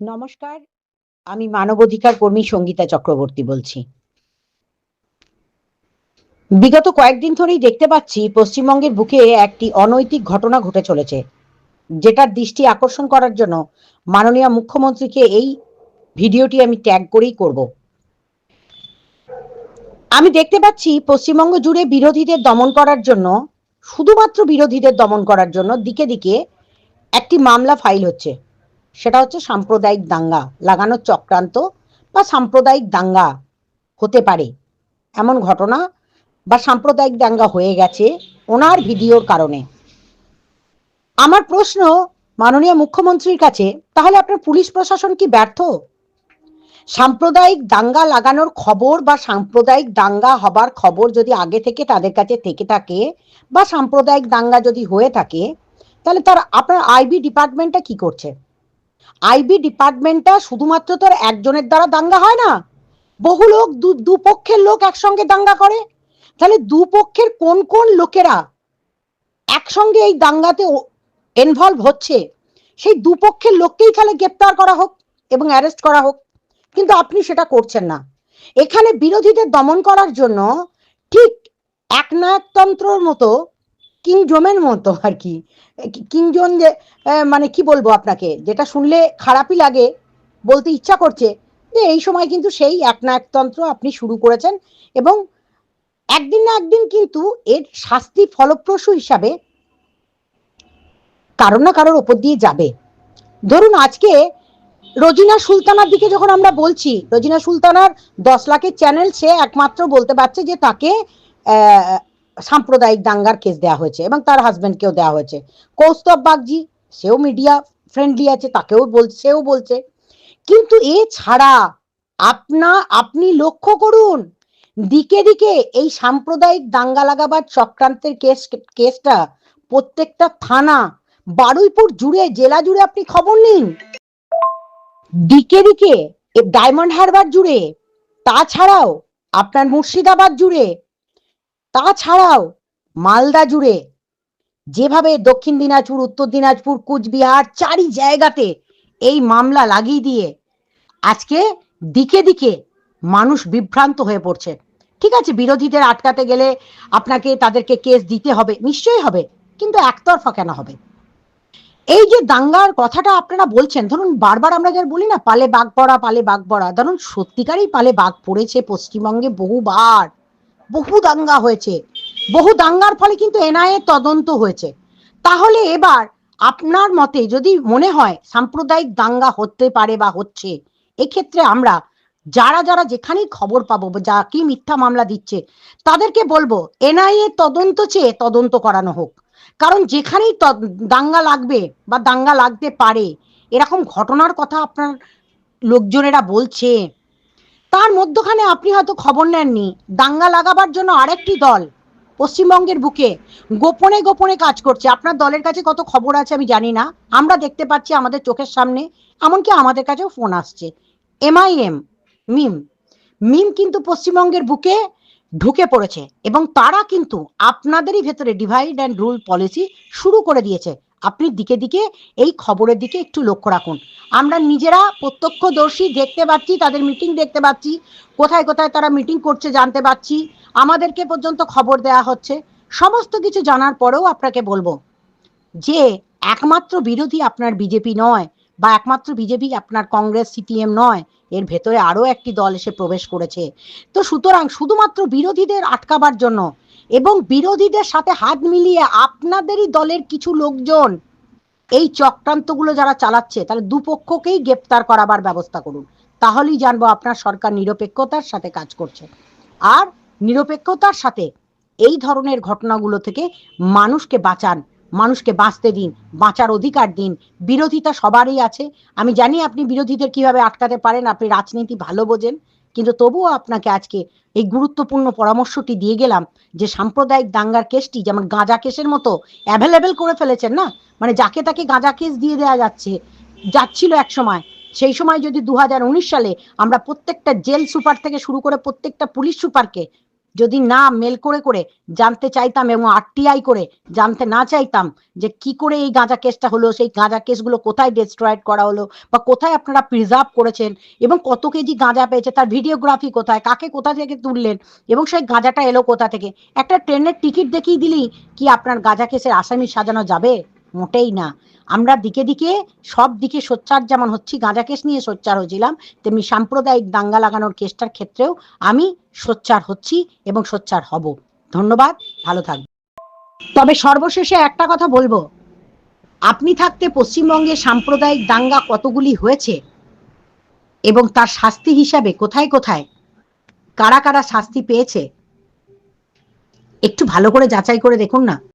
নমস্কার, আমি মানবাধিকার কর্মী সঙ্গীতা চক্রবর্তী বলছি। বিগত কয়েকদিন ধরেই দেখতে পাচ্ছি পশ্চিমবঙ্গের বুকে একটি অনৈতিক ঘটনা ঘটে চলেছে, যেটার দৃষ্টি আকর্ষণ করার জন্য মাননীয় মুখ্যমন্ত্রীকে এই ভিডিওটি আমি ট্যাগ করেই করব। আমি দেখতে পাচ্ছি পশ্চিমবঙ্গ জুড়ে বিরোধীদের দমন করার জন্য, শুধুমাত্র বিরোধীদের দমন করার জন্য দিকে দিকে একটি মামলা ফাইল হচ্ছে। সেটা হচ্ছে সাম্প্রদায়িক দাঙ্গা লাগানোর চক্রান্ত বা সাম্প্রদায়িক দাঙ্গা হতে পারে এমন ঘটনা বা সাম্প্রদায়িক দাঙ্গা হয়ে গেছে ওনার ভিডিওর কারণে। আমার প্রশ্ন মাননীয় মুখ্যমন্ত্রীর কাছে, তাহলে আপনার পুলিশ প্রশাসন কি ব্যর্থ? সাম্প্রদায়িক দাঙ্গা লাগানোর খবর বা সাম্প্রদায়িক দাঙ্গা হবার খবর যদি আগে থেকে তাদের কাছে থেকে থাকে বা সাম্প্রদায়িক দাঙ্গা যদি হয়ে থাকে, তাহলে তার আপনার আইবি ডিপার্টমেন্টটা কি করছে? আইবি ডিপার্টমেন্টটা শুধুমাত্র তো আর একজনের দ্বারা দাঙ্গা হয় না? বহু লোক দুপক্ষের লোক একসঙ্গে দাঙ্গা করে। তাহলে দুপক্ষের কোন কোন লোকেরা একসঙ্গে এই দাঙ্গাতে ইনভলভ হচ্ছে? সেই দুপক্ষের লোককেই তাহলে গ্রেপ্তার করা হোক এবং অ্যারেস্ট করা হোক। কিন্তু আপনি সেটা করছেন না। এখানে বিরোধীদের দমন করার জন্য ঠিক একনায়কতন্ত্রর মতো কিংজমের মতো আর কি। কিংজন যে মানে কি বলব আপনাকে? যেটা শুনলে খারাপই লাগে, বলতে ইচ্ছা করছে যে এই সময় কিন্তু সেই একনায়কতন্ত্র আপনি শুরু করেছেন এবং একদিন না একদিন কিন্তু এর শাস্তি ফলপ্রসূ হিসাবে কারও না কারোর ওপর দিয়ে যাবে। ধরুন আজকে রোজিনা সুলতানার দিকে যখন আমরা বলছি, রোজিনা সুলতানার দশ লাখের চ্যানেল সে একমাত্র বলতে পারছে যে তাকে সাম্প্রদায়িক দাঙ্গার কেস দেওয়া হয়েছে এবং তার হাজবেন্ডকেও দেওয়া হয়েছে। কৌস্তব বাগজি, সেও মিডিয়া ফ্রেন্ডলি আছে, তাকেও বল, সেও বলছে। কিন্তু এ ছাড়া আপনা, আপনি লক্ষ্য করুন, দিকে দিকে এই সাম্প্রদায়িক দাঙ্গা লাগাবার চক্রান্তের কেস কেসটা প্রত্যেকটা থানা, বারুইপুর জুড়ে, জেলা জুড়ে আপনি খবর নিন। দিকে দিকে ডায়মন্ড হারবার জুড়ে, তাছাড়াও আপনার মুর্শিদাবাদ জুড়ে তাছাড়াও মালদা জুড়ে যেভাবে দক্ষিণ দিনাজপুর, উত্তর দিনাজপুর, কুচবিহার চারি জায়গাতে এই মামলা লাগিয়ে দিয়ে আজকে দিকে দিকে মানুষ বিভ্রান্ত হয়ে পড়ছে। ঠিক আছে, বিরোধীদের আটকাতে গেলে আপনাকে তাদেরকে কেস দিতে হবে, নিশ্চয়ই হবে, কিন্তু একতরফা কেন হবে? এই যে দাঙ্গার কথাটা আপনারা বলছেন, ধরুন বারবার আমরা যার বলি না, পালে বাঘ পড়া পালে বাঘ পড়া ধরুন সত্যিকারই পালে বাঘ পড়েছে পশ্চিমবঙ্গে বহুবার। বহু দাঙ্গা হয়েছে। বহু দাঙ্গার ফলে কিন্তু এনআইএ তদন্ত হয়েছে। তাহলে এবার আপনার মতে যদি মনে হয় সাম্প্রদায়িক দাঙ্গা হতে পারে বা হচ্ছে, এক্ষেত্রে আমরা যারা যারা যেখানেই খবর পাবো, যা কি মিথ্যা মামলা দিচ্ছে, তাদেরকে বলব এনআইএ তদন্ত চেয়ে তদন্ত করানো হোক। কারণ যেখানেই দাঙ্গা লাগবে বা দাঙ্গা লাগতে পারে, এরকম ঘটনার কথা আপনার লোকজনেরা বলছে। তার মধ্যখানে আপনি হয়তো খবর নেননি। দাঙ্গা লাগাবার জন্য আরেকটি দল পশ্চিমবঙ্গের বুকে গোপনে গোপনে কাজ করছে। আপনার দলের কাছে কত খবর আছে আমি জানি না। আমরা দেখতে পাচ্ছি আমাদের চোখের সামনে, এমনকি আমাদের কাছেও ফোন আসছে। এমআইএম মিম মিম কিন্তু পশ্চিমবঙ্গের বুকে ঢুকে পড়েছে এবং তারা কিন্তু আপনাদেরই ভেতরে ডিভাইড অ্যান্ড রুল পলিসি শুরু করে দিয়েছে। আপনি দিকে দিকে এই খবরের দিকে একটু লক্ষ্য রাখুন। আমরা নিজেরা প্রত্যক্ষদর্শী দেখতে পাচ্ছি, তাদের মিটিং দেখতে পাচ্ছি, কোথায় কোথায় তারা মিটিং করছে জানতে পাচ্ছি, আমাদেরকে পর্যন্ত খবর দেয়া হচ্ছে। সমস্ত কিছু জানার পরেও আপনাকে বলব যে একমাত্র বিরোধী আপনার বিজেপি নয় বা একমাত্র বিজেপি আপনার কংগ্রেস, সিপিএম নয়, এর ভেতরে আরও একটি দল এসে প্রবেশ করেছে। তো সুতরাং শুধুমাত্র বিরোধীদের আটকাবার জন্য এবং বিরোধীদের সাথে হাত মিলিয়ে আপনাদেরই দলের কিছু লোকজন এই চক্রান্তগুলো যারা চালাচ্ছে, তাহলে দুপক্ষকেই গ্রেপ্তার করাবার ব্যবস্থা করুন। তাহলেই জানব আপনার সরকার নিরপেক্ষতার সাথে কাজ করছে। আর নিরপেক্ষতার সাথে এই ধরনের ঘটনাগুলো থেকে মানুষকে বাঁচান। মানুষকে বাঁচতে দিন, বাঁচার অধিকার দিন। বিরোধিতা সবারই আছে। আমি জানি আপনি বিরোধীদের কীভাবে আটকাতে পারেন, আপনি রাজনীতি ভালো বোঝেন, কিন্তু তবুও আপনাকে আজকে এই গুরুত্বপূর্ণ পরামর্শটি দিয়ে গেলাম যে সাম্প্রদায়িক দাঙ্গার কেসটি যেমন গাঁজা কেসের মতো অ্যাভেলেবেল করে ফেলেছেন না? মানে যাকে তাকে গাঁজা কেস দিয়ে দেওয়া যাচ্ছে, যাচ্ছিল এক সময়। সেই সময় যদি দু হাজার উনিশ সালে আমরা প্রত্যেকটা জেল সুপার থেকে শুরু করে প্রত্যেকটা পুলিশ সুপারকে যদি না মেল করে করে জানতে চাইতাম এবং আরটিআই করে জানতে না চাইতাম যে কি করে এই গাঁজা কেসটা হলো, সেই গাঁজা কেসগুলো কোথায় ডিস্ট্রয়েড করা হলো বা কোথায় আপনারা প্রিজার্ভ করেছেন এবং কত কেজি গাঁজা পেয়েছে, তার ভিডিওগ্রাফি কোথায়, কাকে কোথা থেকে তুললেন এবং সেই গাঁজাটা এলো কোথা থেকে? একটা ট্রেনের টিকিট দেখিয়ে দিলেই কি আপনার গাঁজা কেসের আসামি সাজানো যাবে? মোটেই না। আমরা দিকে দিকে সব দিকে সোচ্চার যেমন হচ্ছি গাঁজা কেস নিয়ে সোচ্চার হয়েছিলাম, তেমনি সাম্প্রদায়িক দাঙ্গা লাগানোর কেসটার ক্ষেত্রেও আমি সোচ্চার হচ্ছি এবং সোচ্চার হব। ধন্যবাদ, ভালো থাকবে তবে সর্বশেষে একটা কথা বলব। আপনি থাকতে পশ্চিমবঙ্গে সাম্প্রদায়িক দাঙ্গা কতগুলি হয়েছে এবং তার শাস্তি হিসাবে কোথায় কোথায়? কারা কারা শাস্তি পেয়েছে? একটু ভালো করে যাচাই করে দেখুন না।